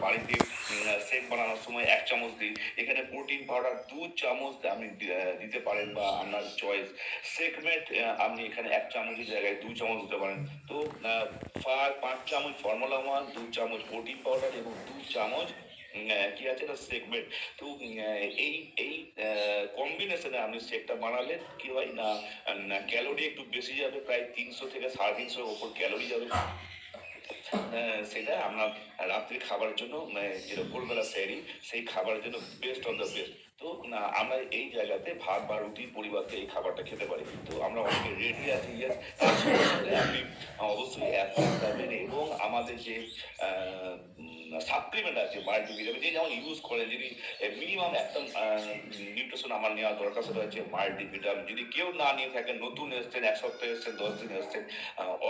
বাড়িতে শেক বানানোর সময় এক চামচ দিই। এখানে প্রোটিন পাউডার দু চামচ আপনি দিতে পারেন বা আপনার চয়েস সেগমেন্ট আপনি এখানে এক চামচের জায়গায় দু চামচ দিতে পারেন। তো পা- পাঁচ চামচ ফর্মুলা ওয়ান দু চামচ প্রোটিন পাউডার এবং দু চামচ কি আছে না সেগমেন্ট তো এই এই কম্বিনেশনে আপনি শেকটা বানালে কি হয় না ক্যালোরি একটু বেশি যাবে, প্রায় তিনশো থেকে সাড়ে তিনশোর ওপর ক্যালোরি যাবে। সেটা আমরা রাত্রি খাবারের জন্য যেটা ভোরবেলা সেই খাবারের জন্য বেস্ট অফ দ্য বেস্ট তো, না, আমরা এই জায়গাতে ভাত বা রুটির পরিবর্তে এই খাবারটা খেতে পারি। তো আমরা অনেকে রেডি আছি আপনি অবশ্যই অ্যাপ্লাই এবং আমাদের যে সাপ্লিমেন্ট আছে মাল্টিভিটামিন যে যেমন ইউজ করেন, যদি মিনিমাম একটা নিউট্রিশন আমার নেওয়া দরকার সেটা হচ্ছে মাল্টিভিটামিন যদি কেউ না নিয়ে থাকেন, নতুন এসছেন, এক সপ্তাহে এসছেন, দশ দিন এসছেন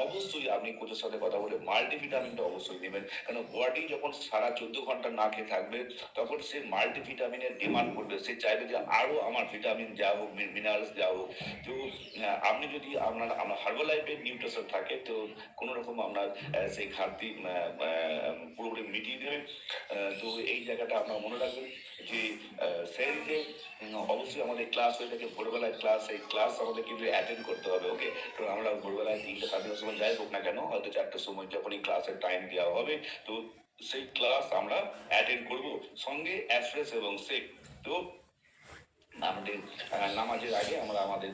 অবশ্যই আপনি কোচের সাথে কথা বলে মাল্টিভিটামিনটা অবশ্যই নেবেন। কারণ বডি যখন সারা চোদ্দ ঘণ্টা না খেয়ে থাকবে, তখন সে মাল্টিভিটামিনের ডিমান্ড করবে সে চাইবে যে আরও আমার ভিটামিন যা হোক মিনারেলস যা হোক। তো আপনি যদি আপনার আমার হার্বাল লাইফের নিউট্রিশন থাকে, তো কোনো রকম আপনার সেই ঘাটতি পুরোপুরি মিটিয়ে দেবে তো এই জায়গাটা আপনার মনে রাখবেন যে স্যারিতে অবশ্যই আমাদের ক্লাস হয়ে থাকে ভোরবেলায় ক্লাস, এই ক্লাস আমাদের কিন্তু অ্যাটেন্ড করতে হবে, ওকে? তো আমরা ভোরবেলায় তিনটে, সাড়ে সময় যাই হোক না কেন, হয়তো চারটার সময় যখনই ক্লাসের টাইম দেওয়া হবে, তো সেই ক্লাস আমরা অ্যাটেন্ড করব। সঙ্গে অ্যাফ্রেস এবং সেক তো আমাদের নামাজের আগে আমরা আমাদের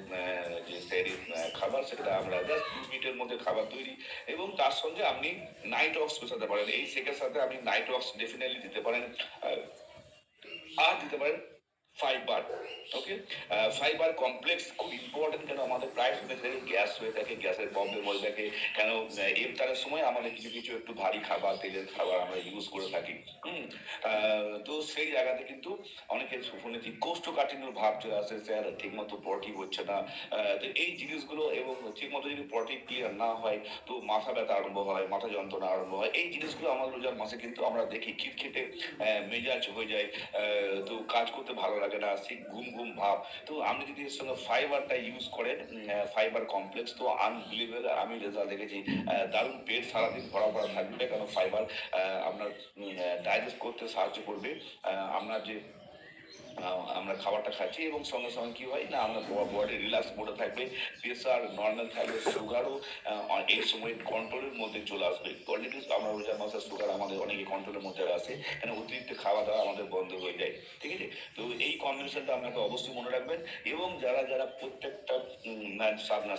যে স্যারির খাবার সেটা আমরা জাস্ট দু মিনিটের মধ্যে খাবার তৈরি এবং তার সঙ্গে আপনি নাইট ওয়াক্স মেশাতে পারেন। এই শেকের সাথে আপনি নাইট ওয়াক্স ডেফিনেটলি দিতে পারেন আর দিতে পারেন ফাইবার ওকে ফাইবার কমপ্লেক্স খুব ইম্পর্টেন্ট কেন আমাদের প্রায় শুনে থাকি গ্যাস হয়ে থাকে, গ্যাসের প্রবলেম হয়ে থাকে। কেন ইফতারের সময় আমাদের কিছু কিছু একটু ভারী খাবার, তেলের খাবার আমরা ইউজ করে থাকি, হুম? তো সেই জায়গাতে কিন্তু অনেকে শুনেছি কোষ্ঠকাঠিন্যর ভাব চলে আসে, স্যার ঠিক মতো পটি হচ্ছে না। তো এই জিনিসগুলো এবং ঠিক মতো যদি পটি ক্লিয়ার না হয়, তো মাথা ব্যথা আরম্ভ হয়, মাথা যন্ত্রণা আরম্ভ হয়, এই জিনিসগুলো আমার রোজার মাসে কিন্তু আমরা দেখি, খিটখিটে মেজাজ হয়ে যায়। তো কাজ করতে ভালো লাগে না, সেই ঘুম ঘুম ভাব। তো আপনি যদি এর সঙ্গে ফাইবারটা ইউজ করেন ফাইবার কমপ্লেক্স তো আনবিলিভেবল আমি রেজাল্ট দেখেছি দারুণ পেট সারাদিন ভরা ভরা থাকবে, কারণ ফাইবার আপনার ডাইজেস্ট করতে সাহায্য করবে। আপনার যে আমরা খাবারটা খাচ্ছি এবং সঙ্গে সঙ্গে কি হয় না, আমরা বডি রিল্যাক্স মোডে থাকবে প্রেশার নর্মাল থাকবে সুগারও এই সময় কন্ট্রোলের মধ্যে চলে আসবে। অলরেডি আমরা রোজা মাসের সুগার আমাদের অনেকে কন্ট্রোলের মধ্যে আসে কেন অতিরিক্ত খাওয়া দাওয়া আমাদের বন্ধ হয়ে যায়, ঠিক আছে? তো এই কম্বিনেশনটা আপনাকে অবশ্যই মনে রাখবেন এবং যারা যারা প্রত্যেকটা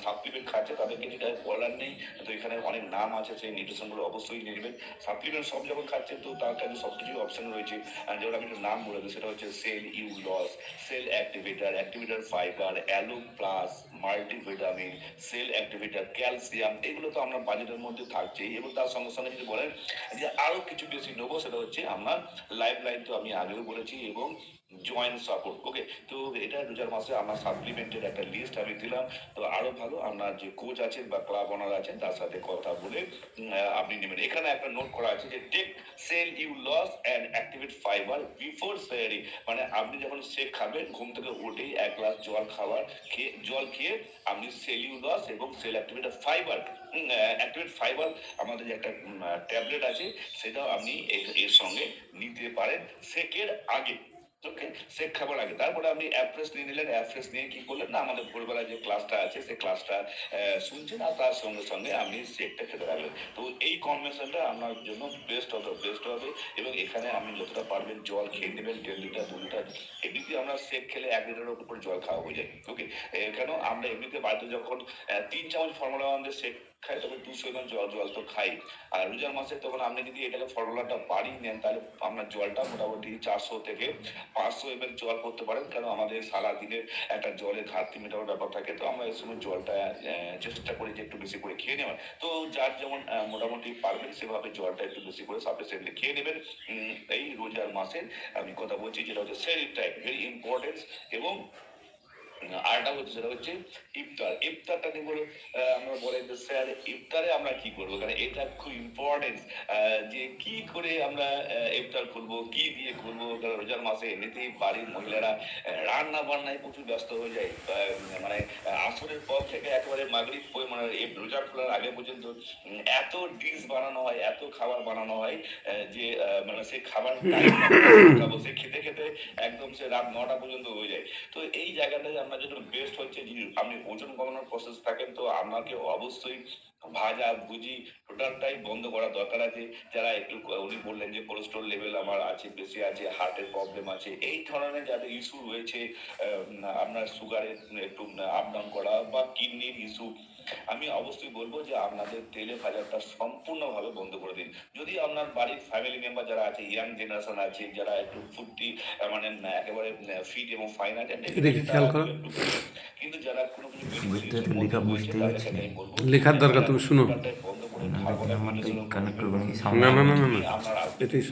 সাপ্লিমেন্ট খাচ্ছে তাদেরকে যেটা বলার নেই, তো এখানে অনেক নাম আছে, সেই নিউট্রিশনগুলো অবশ্যই নেবেন। সাপ্লিমেন্ট সব যখন খাচ্ছে তো তার কাছে সব কিছুই অপশন রয়েছে যেমন আমি একটা নাম বলে দিই, সেটা হচ্ছে cell u loss cell activator activator fibre aloe plus multivitamin cell activator calcium এগুলো তো আমরা বাজেটের মধ্যে থাকছেই। এবং তার সঙ্গে সঙ্গে যদি বলেন যে আরও কিছু বেশি নেব সেটা হচ্ছে আমরা লাইফ লাইন তো আমি আগেও বলেছি এবং জয়েন্ট সাপোর্ট ওকে তো এটা রোজার মাসে আমার সাপ্লিমেন্টের একটা লিস্ট আমি দিলাম। তো আরও ভালো, আপনার যে কোচ আছেন বা ক্লাব ওনার আছেন, তার সাথে কথা বলে আপনি নেবেন। এখানে একটা নোট করা আছে যে take cell u loss and activate fibre before সেয়ারি মানে আপনি যখন শেক খাবেন, ঘুম থেকে উঠেই এক গ্লাস জল খাবার খেয়ে, জল খেয়ে আপনি সেল ইউ লস এবং cell activate fibre activate fibre আমাদের যে একটা ট্যাবলেট আছে, সেটাও আপনি এর এর সঙ্গে নিতে পারেন। শেকের আগে ওকে আগে। তারপরে আপনি অ্যাপ্রেস নিয়ে নিলেন অ্যাপ্রেস নিয়ে কি করলেন? না, আমাদের ভোরবেলায় যে ক্লাসটা আছে, সেই ক্লাসটা শুনছেন আর তার সঙ্গে সঙ্গে আপনি শেকটা খেতে তো এই আপনার জন্য বেস্ট হবে বেস্ট হবে। এবং এখানে আপনি যতটা পারবেন জল খেয়ে নেবেন, দেড় লিটার দু লিটার এমনিতে আমরা শেক খেলে এক লিটারের উপর জল খাওয়া হয়ে যায় ওকে কেন? আমরা এমনিতে বাড়িতে যখন তিন চামচ ফর্মুলা আমাদের শেক খাই তখন দুশো এমএল জল জল তো খাই। আর রোজার মাসে তখন আপনি যদি এটাকে ফর্মুলাটা বাড়িয়ে নেন, তাহলে আপনার জলটা মোটামুটি চারশো থেকে পাঁচশো এমএল জল করতে পারেন কারণ আমাদের সারা দিনের একটা জলের ঘাটতি মেটানোর ব্যাপার থাকে। তো আমরা এই সময় জলটা চেষ্টা করি যে একটু বেশি করে খেয়ে নেওয়ার। তো যার যেমন মোটামুটি পারবেন সেভাবে জলটা একটু বেশি করে সাফিসিয়েন্টলি খেয়ে নেবেন। এই রোজার মাসে আমি কথা বলছি, যেটা হচ্ছে সেল টাইপ ভেরি ইম্পর্টেন্স এবং আরেকটা হচ্ছে সেটা হচ্ছে ইফতার। ইফতারটা নিয়ে বলে আমরা বলেন যে, স্যার, ইফতারে আমরা কি করব? কারণ এটা খুব ইম্পর্টেন্ট যে কি করে আমরা ইফতার করব, কি দিয়ে করব? কারণ রোজার মাসে এমনিতেই বাড়ির মহিলারা রান্না বান্নায় প্রচুর ব্যস্ত হয়ে যায়। মানে আসরের পর থেকে একেবারে মাগরিব মানে রোজা খোলার আগে পর্যন্ত এত ডিশ বানানো হয়, এত খাবার বানানো হয় যে মানে সে খাবার খাব, সে খেতে খেতে একদম সে রাত নটা পর্যন্ত হয়ে যায়। তো এই জায়গাটায় আপনার জন্য বেস্ট হচ্ছে, যদি আপনি ওজন কমানোর প্রসেস থাকেন, তো আপনাকে অবশ্যই ভাজা, ভুজি, টোটালটাই বন্ধ করা দরকার আছে। যারা একটু, উনি বললেন যে কোলেস্ট্রল লেভেল আমার আছে, বেশি আছে হার্টের প্রবলেম আছে, এই ধরনের যাদের ইস্যু রয়েছে আপনার সুগারের একটু আপ ডাউন করা বা কিডনির ইস্যু আমি অবশ্যই বলব যে আপনাদের তেলে ভাজাটা সম্পূর্ণভাবে বন্ধ করে দিন। যদি আপনার বাড়ির ফ্যামিলি মেম্বার যারা আছে ইয়াং জেনারেশন আছে যারা একটু ফুর্তি মানে একেবারে ফিট এবং ফাইন আছে। কিন্তু যারা কোনো কিছু। লেখার দরকার তুমি শুনো। না না না না এটাই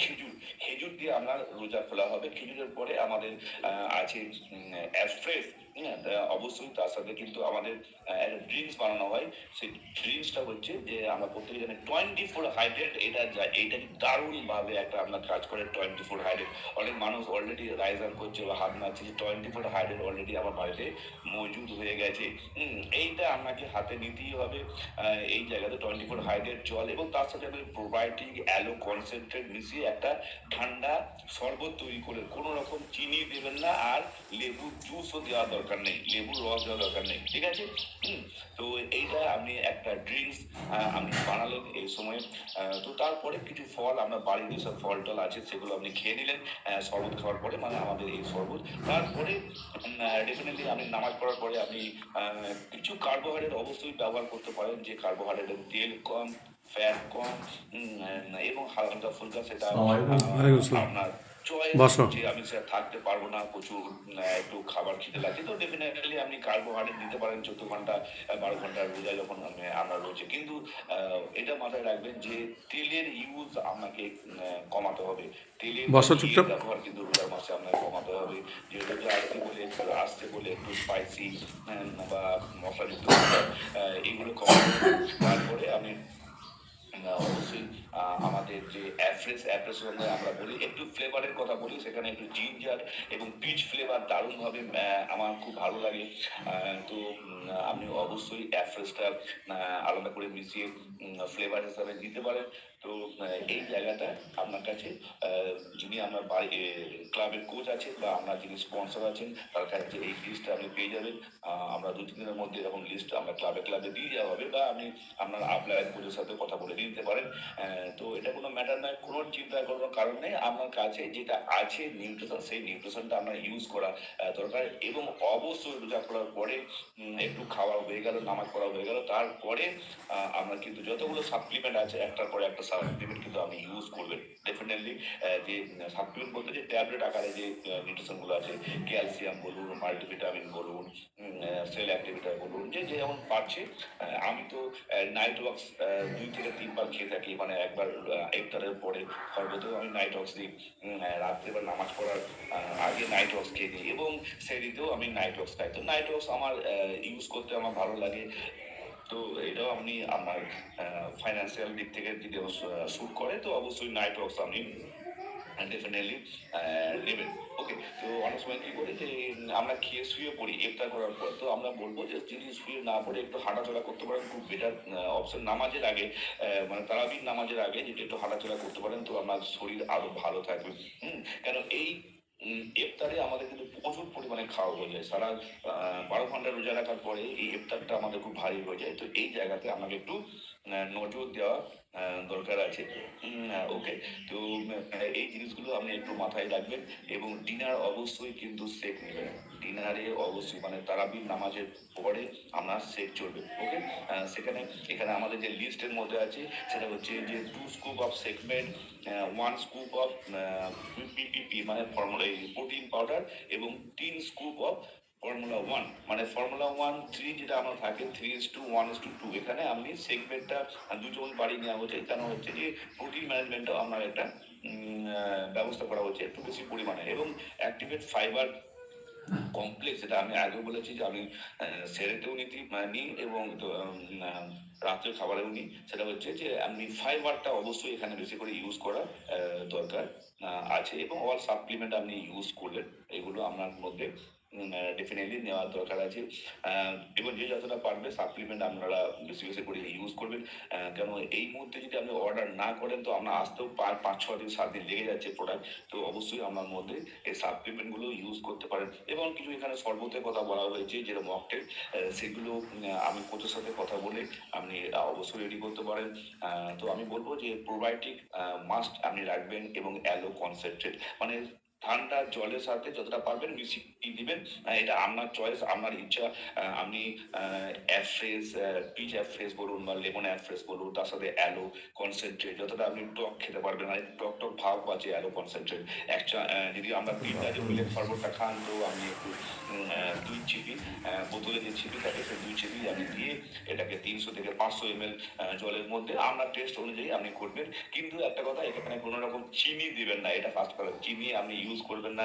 খেজুর খেজুর দিয়ে আপনার রোজা খোলা হবে। খেজুরের পরে আমাদের আছে অ্যাস্ট্রেস অবশ্যই, তার সাথে কিন্তু আমাদের ড্রিঙ্কস বানানো হয়। সেই ড্রিঙ্কসটা হচ্ছে যে, আমরা প্রত্যেকে জানি টোয়েন্টি ফোর হাইড্রেট এটা যা- এইটা দারুণ ভাবে একটা আপনার কাজ করে টোয়েন্টি ফোর হাইড্রেট অনেক মানুষ অলরেডি রাইজার করছে বা হাত নাচ্ছে যে টোয়েন্টি ফোর হাইড্রেট অলরেডি আমার বাড়িতে মজুদ হয়ে গেছে। এইটা আপনাকে হাতে নিতেই হবে এই জায়গাতে টোয়েন্টি ফোর হাইড্রেট জল এবং তার সাথে আপনি প্রোবায়োটিক অ্যালো কনসেন্ট্রেট মিশিয়ে একটা ঠান্ডা শরবত তৈরি করে, কোনো রকম চিনি দেবেন না আর লেবু জুসও দেওয়ার দরকার। নেই লেবুর রস দেওয়ার দরকার নেই ঠিক আছে? হুম, তো এইটা আপনি একটা ড্রিঙ্কস আপনি বানালেন এই সময়। তো তারপরে কিছু ফল আমরা বাড়ির যেসব ফল টল আছে সেগুলো আপনি খেয়ে নিলেন শরবত খাওয়ার পরে মানে আমাদের এই শরবত। তারপরে ডেফিনেটলি আপনি নামাজ পড়ার পরে আপনি কিছু কার্বোহাইড্রেট অবশ্যই ব্যবহার করতে পারেন যে কার্বোহাইড্রেটের তেল কম ফ্যাট কম এবং হালকা ফুলকা সেটা আপনার বসো। যে আমি স্যার থাকতে পারব না প্রচুর একটু খাবার খেতে লাগছে। তো ডেফিনেটলি আপনি কার্বোহাইড্রেট দিতে পারেন চোদ্দ ঘণ্টা বারো ঘণ্টার রোজা যখন আমরা রয়েছে। কিন্তু এটা মাথায় রাখবেন যে তেলের ইউজ আপনাকে কমাতে হবে। তেলের ব্যবহার কিন্তু রোজার মাসে আপনাকে কমাতে হবে। যে রোজা আসতে বলে একটু আসতে বলে একটু স্পাইসি বা মশলাযুক্ত এগুলো কমাতে তারপরে আহ, অবশ্যই আমাদের যে অ্যাফ্রেস অ্যাফ্রেস আমরা বলি, একটু ফ্লেভারের কথা বলি, সেখানে একটু জিঞ্জার এবং পিচ ফ্লেভার দারুণভাবে আমার খুব ভালো লাগে। তো আপনি অবশ্যই অ্যাফ্রেসটা আলাদা করে মিশিয়ে ফ্লেভার হিসাবে দিতে পারেন। তো এই জায়গাটা আপনার কাছে যিনি আমার বাড়ি ক্লাবের কোচ আছেন বা আপনার যিনি স্পন্সর আছেন, তার কাছে এই লিস্টটা আপনি পেয়ে যাবেন। আমরা দু তিন দিনের মধ্যে এরকম লিস্ট আমরা ক্লাবে ক্লাবে দিয়ে দেওয়া হবে বা আপনি আপনার আপনার কোচের সাথে কথা বলে দিয়ে দিতে পারেন তো এটা কোনো ম্যাটার নয়, কোনো চিন্তা করার কারণ নেই। আপনার কাছে যেটা আছে নিউট্রিশন সেই নিউট্রিশনটা আপনার ইউজ করা দরকার। এবং অবশ্যই রোজা করার পরে একটু খাওয়া হয়ে গেল, নামাজ পড়া হয়ে গেল। তারপরে আমরা কিন্তু যতগুলো সাপ্লিমেন্ট আছে, একটার পরে একটা সাপ্লিমেন্ট কিন্তু আপনি ইউজ করবেন। ডেফিনেটলি যে সাপ্লিমেন্ট বলতে যে ট্যাবলেট আকারে যে নিউট্রিশনগুলো আছে ক্যালসিয়াম বলুন মাল্টিভিটামিন বলুন সেল অ্যাক্টিভিটার বলুন, যে যেমন পাচ্ছে আমি তো নাইট ওয়াক্স দুই থেকে তিনবার খেয়ে থাকি মানে একবার ইফতারের পরে সর্বতেও আমি নাইট ওয়াক্স দিই রাত্রে বা নামাজ পড়ার আগে নাইট ওয়াক্স খেয়ে দিই এবং সেদিতেও আমি নাইট ওয়াক্স খাই। তো নাইট ওয়াক্স আমার ইউজ করতে আমার ভালো লাগে। তো এটাও আপনি আমার ফাইন্যান্সিয়াল দিক থেকে যদি শুট করে, তো অবশ্যই নাইট ওয়াক্স আপনি ডেফিনেটলি নেবেন। ওকে তো অনেক সময় কী করি যে, আমরা খেয়ে শুয়ে পড়ি, ইফতার করার পর, তো আমরা বলব যে, যদি শুয়ে না পড়ে, একটু হাঁটাচলা করতে পারেন, খুব বেটার অপশন নামাজের আগে মানে তারাবির নামাজের আগে যদি একটু হাঁটাচলা করতে পারেন, তো আপনার শরীর আরও ভালো থাকবে। হুম, কেন এই ইফতারে আমাদের কিন্তু প্রচুর পরিমাণে খাওয়া হয়ে যায়। সারা বারো ঘণ্টা রোজা রাখার পরে এই ইফতারটা আমাদের খুব ভারী হয়ে যায়। তো এই জায়গাতে আমাকে একটু নজর দেওয়া দরকার আছে। ওকে তো এই জিনিসগুলো আপনি একটু মাথায় রাখবেন এবং ডিনার অবশ্যই কিন্তু সেক নেবেন। ডিনারে অবশ্যই মানে তারাবির নামাজের পরে আপনার সেক চলবে ওকে সেখানে, এখানে আমাদের যে লিস্টের মধ্যে আছে, সেটা হচ্ছে যে two scoop of segment one scoop of PPP মানে ফর্মুলা প্রোটিন পাউডার এবং তিন স্কুপ অফ ফর্মুলা ওয়ান মানে ফর্মুলা ওয়ান থ্রি যেটা আমার থাকে three is to one is to two এখানে আপনি সেগমেন্টটা দুজন বাড়ি নেওয়া হচ্ছে। কেন হচ্ছে যে প্রোটিন ম্যানেজমেন্টও আমার একটা ব্যবস্থা করা হচ্ছে একটু বেশি পরিমাণে। এবং অ্যাক্টিভেট ফাইবার কমপ্লেক্স যেটা আমি আগে বলেছি যে আমি সেরেতেও নীতি নিই এবং তো, উম, আহ, রাত্রে খাবারেও নিই। সেটা হচ্ছে যে আমি ফাইবারটা অবশ্যই এখানে বেশি করে ইউজ করা দরকার আছে। এবং অল সাপ্লিমেন্ট আপনি ইউজ করলেন এগুলো আপনার মধ্যে ডেফিনেটলি নেওয়ার দরকার আছে। এবং যে যতটা পারবে সাপ্লিমেন্ট আপনারা বেশি বেশি করে ইউজ করবেন। কেন এই মুহূর্তে যদি আপনি অর্ডার না করেন, তো আপনার আসতেও পাঁচ ছ দিন, সাত দিন লেগে যাচ্ছে প্রোডাক্ট তো অবশ্যই আপনার মধ্যে এই সাপ্লিমেন্টগুলো ইউজ করতে পারেন। এবং কিছু এখানে শরবতের কথা বলা হয়েছে যেটা মকটেল সেগুলো আমি কোচের সাথে কথা বলে আপনি অবশ্যই রেডি করতে পারেন। তো আমি বলব যে প্রোবায়োটিক মাস্ট আপনি রাখবেন এবং অ্যালো কনসেন্ট্রেট মানে ঠান্ডা জলের সাথে যতটা পারবেন মিশিয়ে দিবেন। এটা আপনার চয়েস আমার ইচ্ছা। আপনি অ্যাফ্রেস পিচ অ্যাফ্রেস বলুন বা লেমন অ্যাফ্রেস বলুন, তার সাথে অ্যালো কনসেন্ট্রেট যতটা আপনি টক খেতে পারবেন, আর টক টক ভাব আছে অ্যালো কনসেন্ট্রেট একটা যদি আমরা তিনটা যে মিলের শরবতটা খান, তো আপনি একটু দুই চিপি বোতলে যে ছিপি থাকে, সেই দুই ছিপি আপনি দিয়ে এটাকে তিনশো থেকে পাঁচশো এম জলের মধ্যে আপনার টেস্ট অনুযায়ী আপনি করবেন কিন্তু একটা কথা এখানে কোনো রকম চিনি দিবেন না, এটা ফার্স্ট কথা। চিনি আপনি ইউজ করবেন না।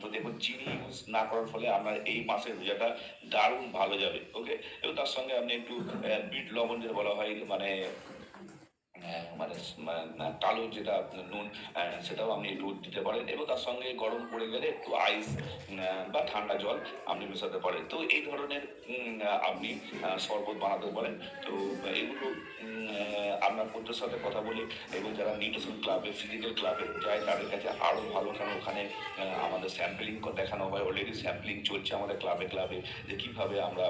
তো দেখুন, চিনি ইউজ না করার ফলে আপনার এই মাসের রোজাটা দারুণ ভালো যাবে ওকে এবং তার সঙ্গে আপনি একটু বিট লবণ যেটা বলা হয় মানে মানে মানে কালো যেটা নুন সেটাও আপনি একটু দিতে পারেন এবং তার সঙ্গে গরম পড়ে গেলে একটু আইস বা ঠান্ডা জল আপনি মেশাতে পারেন। তো এই ধরনের আপনি শরবত বানাতে পারেন। তো এগুলো আপনার কোচের সাথে কথা বলে এবং যারা নিউট্রিশন ক্লাবে ফিজিক্যাল ক্লাবে যায়, তাদের কাছে আরও ভালো। কারণ ওখানে আমাদের স্যাম্পলিং দেখানো হয়। অলরেডি স্যাম্পলিং চলছে আমাদের ক্লাবে ক্লাবে যে কীভাবে আমরা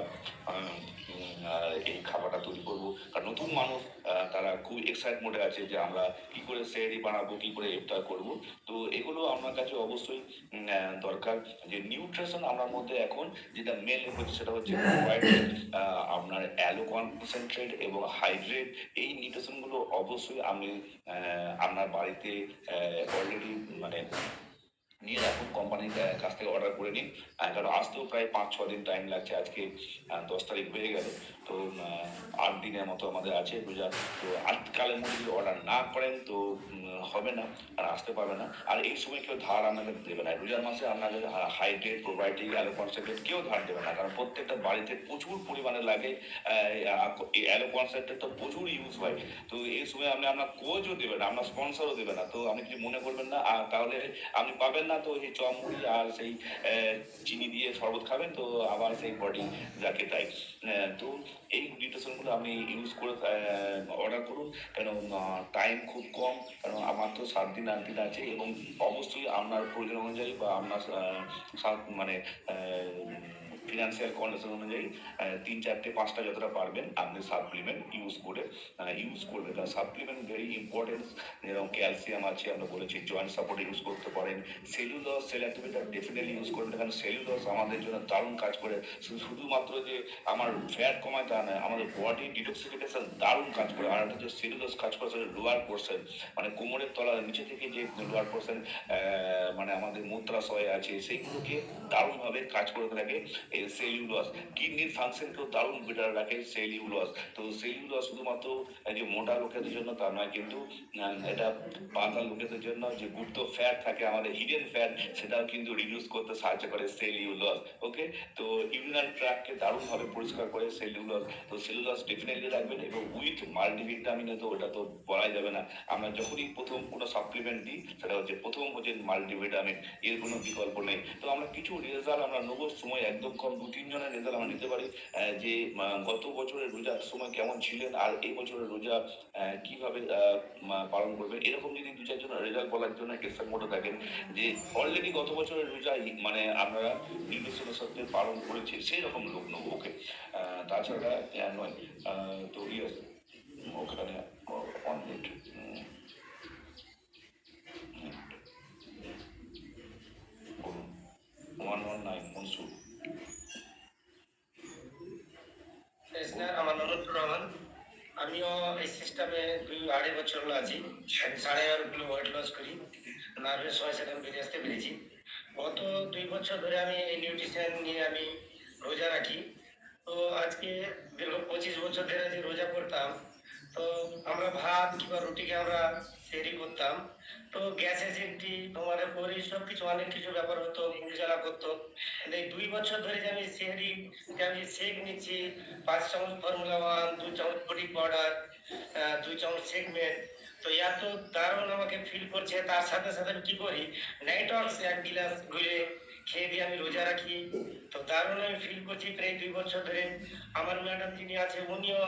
এই খাবারটা তৈরি করব। কারণ নতুন মানুষ তারা খুব এক্সাইট মোডে আছে যে আমরা কি করে সেরি বানাবো, কি করে ইফতার করব। তো এগুলো আমার কাছে অবশ্যই দরকার। যে নিউট্রিশন আমার মধ্যে এখন যেটা মেন হচ্ছে সেটা হচ্ছে আপনার অ্যালো কনসেন্ট্রেট এবং হাইড্রেট এই নিউট্রিশনগুলো অবশ্যই আমি আপনার বাড়িতে অলরেডি মানে নিয়ে রাখুন কোম্পানির কাছ থেকে অর্ডার করে নিন। কারণ আসতেও প্রায় পাঁচ ছ দিন টাইম লাগছে, আজকে দশ তারিখ হয়ে গেল। তো আট দিনের মতো আমাদের আছে রোজা তো, আটকালের মধ্যে যদি অর্ডার না করেন, তো হবে না, আর আসতে পারবে না। আর এই সময় কেউ ধার আপনাদের দেবে না। রোজার মাসে আপনাদের হাইড্রেট প্রোবায়োটিক অ্যালো কনসেন্ট্রেট কেউ ধার দেবে না। কারণ প্রত্যেকটা বাড়িতে প্রচুর পরিমাণে লাগে অ্যালো কনসেন্ট্রেট তো প্রচুর ইউজ হয়। তো, এই সময় আপনি আপনার কোচও দেবে না, আপনার স্পন্সরও দেবে না। তো, আপনি কিছু মনে করবেন না। আর তাহলে আপনি পাবেন না, তো এই চমড়ি আর সেই চিনি দিয়ে শরবত খাবেন, তো আবার সেই বডি যাকে তাই। তো এই নিউট্রিশনগুলো আপনি ইউজ করে অর্ডার করুন। কেন টাইম খুব কম। কারণ আমার তো সাত দিন, আট দিন আছে এবং অবশ্যই আপনার প্রয়োজন অনুযায়ী বা আপনার মানে ফিনান্সিয়াল কন্ডিশন অনুযায়ী তিন, চারটে, পাঁচটা যতটা পারবেন, আপনি সাপ্লিমেন্ট ইউজ করে ইউজ করবেন। কারণ সাপ্লিমেন্ট ভেরি ইম্পর্টেন্ট যেরকম ক্যালসিয়াম আছে, আমরা বলেছি জয়েন্ট সাপোর্ট ইউজ করতে পারেন। সেলুলস সেলাক্টিভিটা ডেফিনেটলি ইউজ করবেন। কারণ সেলুলস আমাদের জন্য দারুণ কাজ করে। শুধু- শুধুমাত্র যে আমার ফ্যাট কমায় তা নয়, আমাদের বডি ডিটক্সিফিকেশন দারুণ কাজ করে। আর একটা যে সেলুলস কাজ করে, সেটা লোয়ার পোর্শন মানে কোমরের তলার নিচে থেকে যে লোয়ার পোর্শন মানে আমাদের মূত্রাশয় আছে, সেইগুলোকে দারুণভাবে কাজ করে থাকে। সেলুলস কিডনির ফাংশনকেও দারুণ বেটার রাখে তো শুধুমাত্র মোটা লোকেদের জন্য তা নয়, কিন্তু এটা লোকেদের জন্য যে গুপ্ত ফ্যাট থাকে, আমাদের হিডেন ফ্যাট সেটাও কিন্তু রিডিউস করতে সাহায্য করে ওকে তো ট্র্যাককে দারুণভাবে পরিষ্কার করে তো ডেফিনেটলি রাখবেন এবং উইথ মাল্টিভিটামিনে তো ওটা তো বলাই যাবে না। আমরা যখনই প্রথম কোনো সাপ্লিমেন্ট দিই, সেটা হচ্ছে প্রথম হচ্ছে মাল্টিভিটামিন এর কোনো বিকল্প নেই। তো আমরা কিছু রেজাল্ট আমরা নেব সময় একদম কম দু, তিনজনের রেজাল্ট আমরা নিতে পারি যে গত বছরের রোজার সময় কেমন ছিলেন আর এই বছরের রোজা কীভাবে পালন করবেন, এরকম যদি দু চারজন রেজাল্ট বলার জন্য এক্সাম মোটে থাকেন যে অলরেডি গত বছরের রোজাই মানে আপনারা নির্দেশনের সাথে পালন করেছে সেই রকম লোক নেব ওকে তাছাড়া নয় তো ইয়ে ওখানে অন মিনিট বলুন one one nine Mansur sir আমার নরুদ্দুর রহমান। আমিও এই সিস্টেমে দুই আড়াই বছর হলো আছি। সাড়ে এগারো কিলো ওয়েট লস করি। নার্ভের সময় সেখানে বেরিয়ে আসতে পেরেছি। গত দুই বছর ধরে আমি এই নিউট্রিশন নিয়ে আমি রোজা রাখি। তো আজকে দীর্ঘ পঁচিশ বছর ধরে যে রোজা করতাম, তো আমরা ভাত কিংবা রুটিকে আমরা সেরি করতাম। তো গ্যাস এসিডি তোমার পরে সব কিছু অনেক কিছু ব্যাপার হতো জ্বালা করতো। এই দুই বছর ধরে যে আমি সেহরি, যে আমি শেক নিচ্ছি, পাঁচ চামচ ফর্মুলা ওয়ান দুই চামচ বডি পাউডার দুই চামচ সেগমেন্ট তো এত দারুণ আমাকে ফিল করছে। তার সাথে সাথে আমি কি করি? নাইটক্স এক গিলাস ঘুরে খেয়ে দিয়ে আমি রোজা রাখি। তো দারুণ আমি ফিল করছি। প্রায় দুই বছর ধরে আমার ম্যাডাম যিনি আছে, উনিও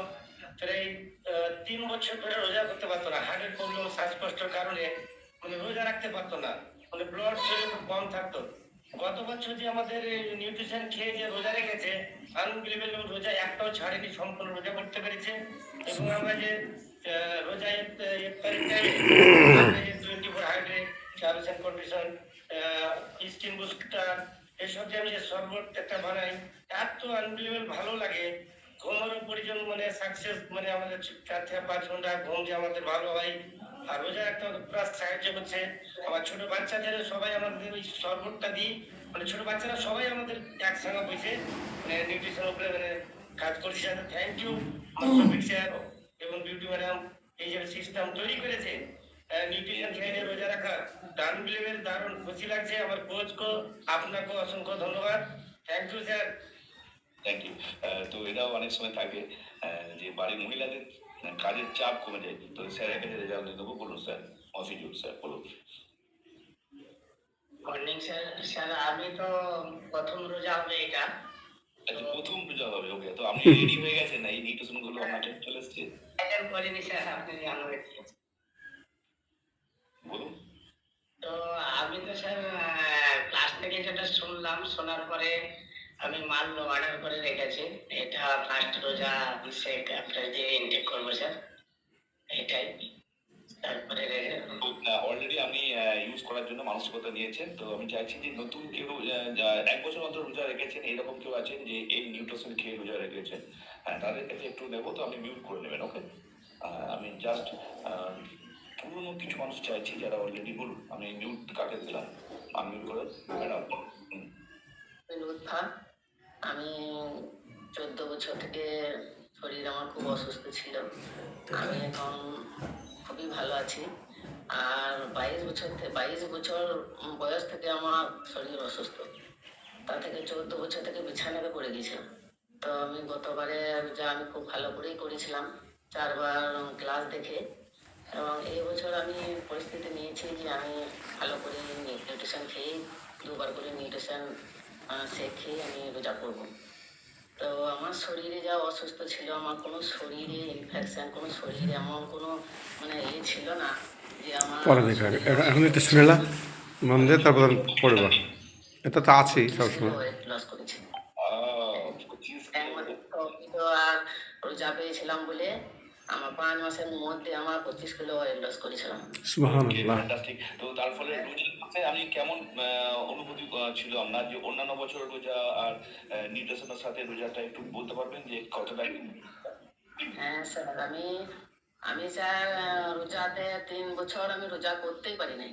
আহ, তিন বছর ধরে রোজা করতে পারতো না হার্টের প্রবলেম শ্বাসকষ্টের কারণে মানে রোজা রাখতে পারতো না মানে ব্লাড শরীরে কম থাকতো। গত বছর যে আমাদের নিউট্রিশন খেয়ে যে রোজা রেখেছে আনবিলিভেবল রোজা একটাও ছাড়েনি সম্পূর্ণ রোজা করতে পেরেছে। এবং আমরা যে রোজা twenty four hydrate terms and condition skin booster এসব যে আমি যে শরবত একটা বানাই এত আনবিলিভেবল ভালো লাগে। ঘুমের পরিজন মানে সাকসেস মানে আমাদের চার থেকে পাঁচ ঘণ্টা ঘুম যে আমাদের ভালো হয়, আর রোজা একটা প্লাস সাহায্য করছে। আমার ছোট বাচ্চাদের সবাই আমাদের ওই শরবতটা দিই। মানে ছোট বাচ্চারা সবাই আমাদের একসঙ্গে বসে মানে নিউট্রিশন উপরে মানে কাজ করছে। থ্যাংক ইউ আমার স্যার এবং বিউটি ম্যাডাম এই যে সিস্টেম তৈরি করেছে নিউট্রিশন খেয়ে রোজা রাখা, দারুণ লেভেল দারুণ খুশি লাগছে। আমার কোচকে আপনাকে অসংখ্য ধন্যবাদ। Thank you sir thank you তো এটাও অনেক সময় থাকে যে বাড়ির মহিলাদের কাজের চাপ কমে যায়। তো স্যার এখানে রেজাল্ট দিয়ে দেবো বলুন স্যার। মফিজুল স্যার বলুন। মর্নিং স্যার স্যার আমি তো প্রথম রোজা হবে এটা। আচ্ছা প্রথম পূজা হবে ওকে তো আপনি রেডি হয়ে গেছেন না? এই নিউট্রিশনগুলো আপনার চলে এসছে? করিনি স্যার আপনি জানাবেন বলুন। তো আমি তো স্যার ক্লাস থেকে যেটা শুনলাম শোনার পরে আমি মাল অর্ডার করে রেখেছি। এটা ফার্স্ট রোজা শেখ আপনার যে ইনটেক করব স্যার এটাই। তারপরে অলরেডি আমি ইউজ করার জন্য মানসিকতা নিয়েছেন তো আমি চাইছি যে নতুন কেউ যা এক বছর অন্তর রোজা রেখেছেন এরকম কেউ আছেন যে এই নিউট্রিশন খেয়ে রোজা রেখেছেন। হ্যাঁ তাদের কাছে একটু নেব তো আপনি মিউট করে নেবেন ওকে আমি জাস্ট পুরনো কিছু মানুষ চাইছি যারা অলরেডি বলুন আমি মিউট কাকে দিলাম? আমি মিউট করে ম্যাডাম। আমি চোদ্দ বছর থেকে শরীর আমার খুব অসুস্থ ছিল। আমি এখন খুবই ভালো আছি। আর বাইশ বছর বাইশ বছর বয়স থেকে আমার শরীর অসুস্থ। তা থেকে চোদ্দ বছর থেকে বিছানাতে পড়ে গেছিলাম তো আমি গতবারে যা আমি খুব ভালো করেই করেছিলাম, চারবার ক্লাস দেখে। এবং এই বছর আমি পরিস্থিতি নিয়েছি যে আমি ভালো করে নিউট্রিশন খেয়ে দুবার করে নিউট্রিশন সে খেয়ে আমি রোজা করব। তো আমার শরীরে যা অসুস্থ ছিল আমার কোনো শরীরে ইনফেকশন কোনো শরীরে এমন কোনো মানে ইয়ে ছিল না যে আমার। এখন- একটু শুনে মন তারপর পড়বা এটা তো আছেই সবসময়। লস করেছি। আর রোজা পেয়েছিলাম বলে আমার পাঁচ মাসের মধ্যে আমার পঁচিশ কিলো ওয়েট লস করেছিলাম। সুবহানাল্লাহ। তো তার ফলে মাসে আপনি কেমন অনুভূতি ছিল? আপনার যে অন্যান্য বছর রোজা আর নিউট্রিশনের সাথে রোজাটা একটু বলতে পারবেন যে কতটা? হ্যাঁ স্যার, আমি আমি স্যার রোজাতে তিন বছর আমি রোজা করতেই পারি নাই।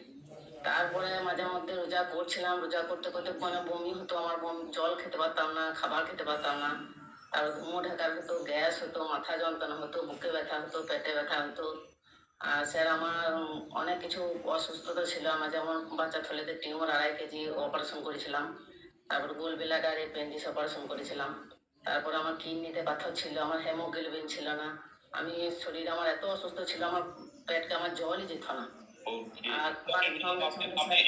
তারপরে মাঝে মধ্যে রোজা করছিলাম, রোজা করতে করতে মানে বমি হতো, আমার বমি, জল খেতে পারতাম না, খাবার খেতে পারতাম না। আর ঘুমো ঢাকার হতো, গ্যাস হতো, মাথা যন্ত্রণা হতো, বুকে ব্যথা হতো, পেটে ব্যথা হতো। আর স্যার আমার অনেক কিছু অসুস্থতা ছিল। আমার যেমন বাচ্চা ছেলেতে টিউমার আড়াই কেজি অপারেশন করেছিলাম। তারপর গোল বিলাডার এপেন্ডিস অপারেশন করেছিলাম। তারপর আমার কিডনিতে পাথর ছিল আমার হেমোগ্লোবিন ছিল না। আমি শরীর আমার এত অসুস্থ ছিল আমার পেটকে আমার জলই যেত না। আপনি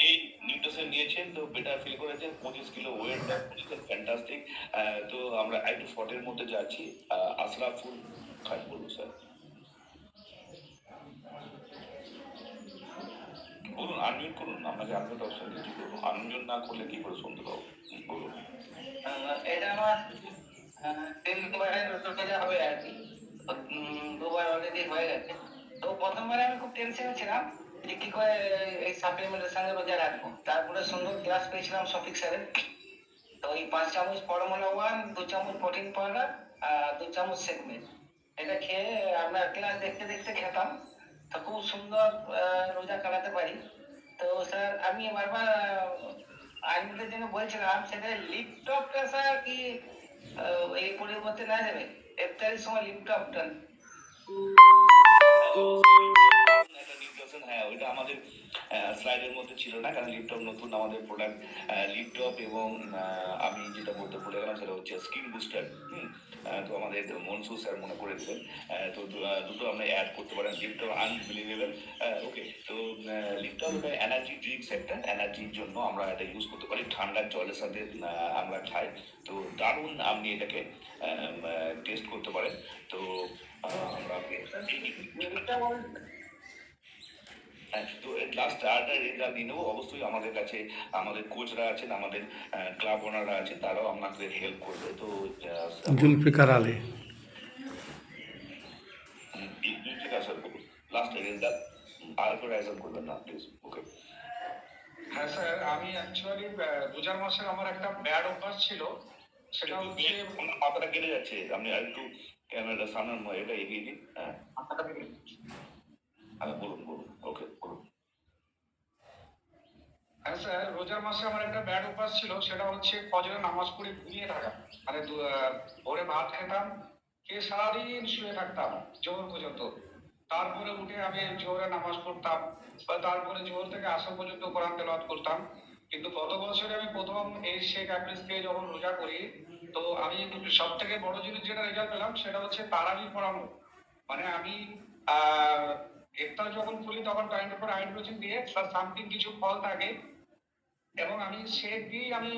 এই নিউট্রিশন নিয়েছেন তো বেটার ফিল করেছেন পঁচিশ কিলো ওয়েট করেছেন ফ্যান্টাস্টিক তো আমরা একটু শর্টের মধ্যে যাচ্ছি। আহ, আশরাফুল খান বলুন স্যার বলুন আনমিউট করুন আপনাকে অপশন দিচ্ছি বলুন আনমিউট না করলে কি করে পাবো হুম, বলুন। এটা আমার তিনবারের রোজা হবে আর কি দুবার অলরেডি হয়ে গেছে। তো প্রথমবারে আমি খুব টেনশনে ছিলাম যে কি করে এই সাপ্লিমেন্টের সঙ্গে রোজা রাখব। তারপরে সুন্দর ক্লাস পেয়েছিলাম শফিক স্যারের। তো ওই পাঁচ চামচ ফর্মুলা ওয়ান দু চামচ প্রোটিন পাউডার আর দু চামচ সেগমেন্ট এটা খেয়ে আমরা ক্লাস দেখতে দেখতে খেতাম। তো খুব সুন্দর রোজা কাটাতে পারি। তো স্যার, আমি বারবার আইনদের জন্য বলছিলাম, সেটা লিপটপটা স্যার কি এই পরিবর্তে না যাবে? ইফতারির সময় লিপটপটা হ্যাঁ ওইটা আমাদের স্লাইডের মধ্যে ছিল না, কারণ লিপটপ নতুন আমাদের প্রোডাক্ট লিপটপ এবং আমি যেটা বলতে ভুলে গেলাম, সেটা হচ্ছে স্কিন বুস্টার হুম? তো আমাদের মনসু স্যার মনে করে তো দুটো আপনি অ্যাড করতে পারেন। লিপটপ আনবিলিভেবল ওকে তো লিপটপ এনার্জি ড্রিঙ্কস একটা এনার্জির জন্য আমরা এটা ইউজ করতে পারি। ঠান্ডা জলের সাথে আমরা খাই। তো দারুণ আপনি এটাকে টেস্ট করতে পারেন। তো আমরা তো লাস্ট আরেকটা রেজাল্ট নিয়ে নেব অবশ্যই আমাদের কাছে আমাদের কোচরা আছেন আমাদের ক্লাব ওনাররা আছেন তারাও আপনাদের হেল্প করবে। তো জুলফিকার আলী। লাস্ট রেজাল্ট আর করে আয়োজন করবেন না প্লিজ ওকে হ্যাঁ স্যার আমি অ্যাকচুয়ালি রোজার মাসের আমার একটা ব্যাড অভ্যাস ছিল সেটা হচ্ছে মাথাটা কেটে যাচ্ছে। আপনি আর একটু ক্যামেরাটা মধ্যে এটা এগিয়ে দিন হ্যাঁ। হ্যাঁ বলুন বলুন, ওকে, বলুন। হ্যাঁ স্যার, রোজার মাসে আমার একটা ব্যাড অভ্যাস ছিল, সেটা হচ্ছে ফজরে নামাজ পড়ে ঘুমিয়ে থাকা। মানে ভোরে ভাত খেতাম, খেয়ে সারাদিন শুয়ে থাকতাম জোর পর্যন্ত। তারপরে উঠে আমি জোরে নামাজ পড়তাম, বা তারপরে জোর থেকে আসর পর্যন্ত কোরআন তেলাওয়াত করতাম। কিন্তু গত বছরে আমি প্রথম এই শেখ আক্রিসকে যখন রোজা করি, তো আমি সব থেকে বড় জিনিস যেটা রেজাল্ট পেলাম, সেটা হচ্ছে তারাবি পড়ানো। মানে আমি, আহ ইফতার যখন খুলি, তখন টাইম উপর হাইড্রোজেন দিয়ে সামথিং কিছু ফল থাকে। এবং আমি সে দিয়ে আমি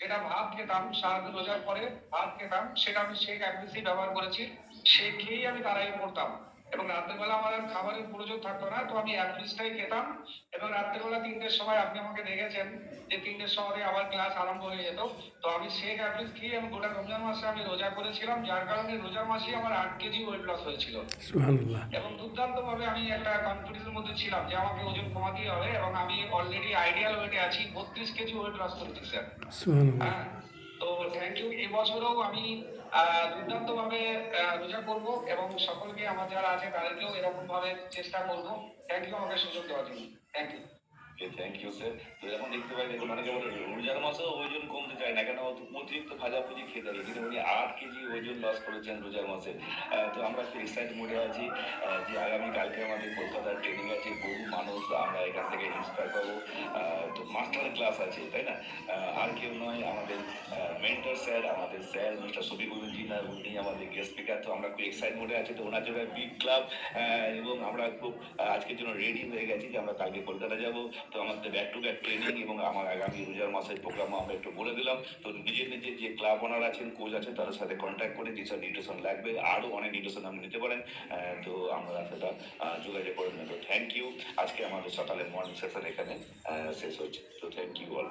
যেটা ভাত খেতাম সারাদিন রোজার পরে ভাত খেতাম, সেটা আমি সেই ব্যবহার করেছি। সে খেয়েই আমি তারাই পড়তাম এবং রাত্রেবেলা আমার খাবারের প্রয়োজন থাকতো না তো আমি অ্যাডমিসটাই খেতাম এবং রাত্রেবেলা তিনটের সময় আপনি আমাকে দেখেছেন যে তিনটের সময় আবার ক্লাস আরম্ভ হয়ে যেত। তো আমি শেক অ্যাডমিস খেয়ে আমি গোটা রমজান মাসে আমি রোজা করেছিলাম যার কারণে রোজার মাসেই আমার আট কেজি ওয়েট লস হয়েছিল। এবং দুর্দান্ত ভাবে আমি একটা কনফিডেন্সের মধ্যে ছিলাম যে আমাকে ওজন কমাতেই হবে এবং আমি অলরেডি আইডিয়াল ওয়েটে আছি বত্রিশ কেজি ওয়েট লস করেছি স্যার হ্যাঁ তো থ্যাংক ইউ এবছরও আমি দুর্দান্ত ভাবে রোজা করব এবং সকলকে আমার যারা আছে তাদেরকেও এরকম ভাবে চেষ্টা করব। থ্যাংক ইউ আমাকে সুযোগ দেওয়ার জন্য। থ্যাংক ইউ ইউ স্যার দেখতে পাই রোজার মাসেও কমতে চায় না কেন? অতিরিক্ত ভাজাভুজি খেয়ে কিন্তু উনি আট কেজি লস করেছেন রোজার মাসে। তো আমরা একটু এক্সাইট মোডে আছি। যে আগামী কালকে আমাদের কলকাতার ট্রেনিং আছে, বহু মানুষ আমরা এখান থেকে ইন্সপায়ার পাবো তো মাস্টার ক্লাস আছে, তাই না? আর কেউ নয়, আমাদের মেন্টর স্যার আমাদের স্যার মিস্টার শফিকুল জিনা উনি আমাদের গেস্ট স্পিকার তো আমরা খুব এক্সাইট মোডে আছি। তো ওনার জন্য বিগ ক্লাব এবং আমরা খুব আজকের জন্য রেডি হয়ে গেছি যে আমরা কালকে কলকাতা যাব। তো আমাদের ব্যাক টু ব্যাক ট্রেনিং এবং আমার আগামী রোজার মাসের প্রোগ্রামও আমরা একটু বলে দিলাম। তো নিজের নিজের যে ক্লাব ওনার আছেন কোচ আছেন, তাদের সাথে কন্ট্যাক্ট করে যেসব নিউট্রিশন লাগবে, আরও অনেক নিউট্রিশন আপনি নিতে পারেন। তো আমরা সেটা আহ, যোগাযোগ থ্যাংক ইউ আজকে আমাদের সকালের মর্নিং সেশন এখানে শেষ হয়েছে। তো থ্যাংক ইউ অল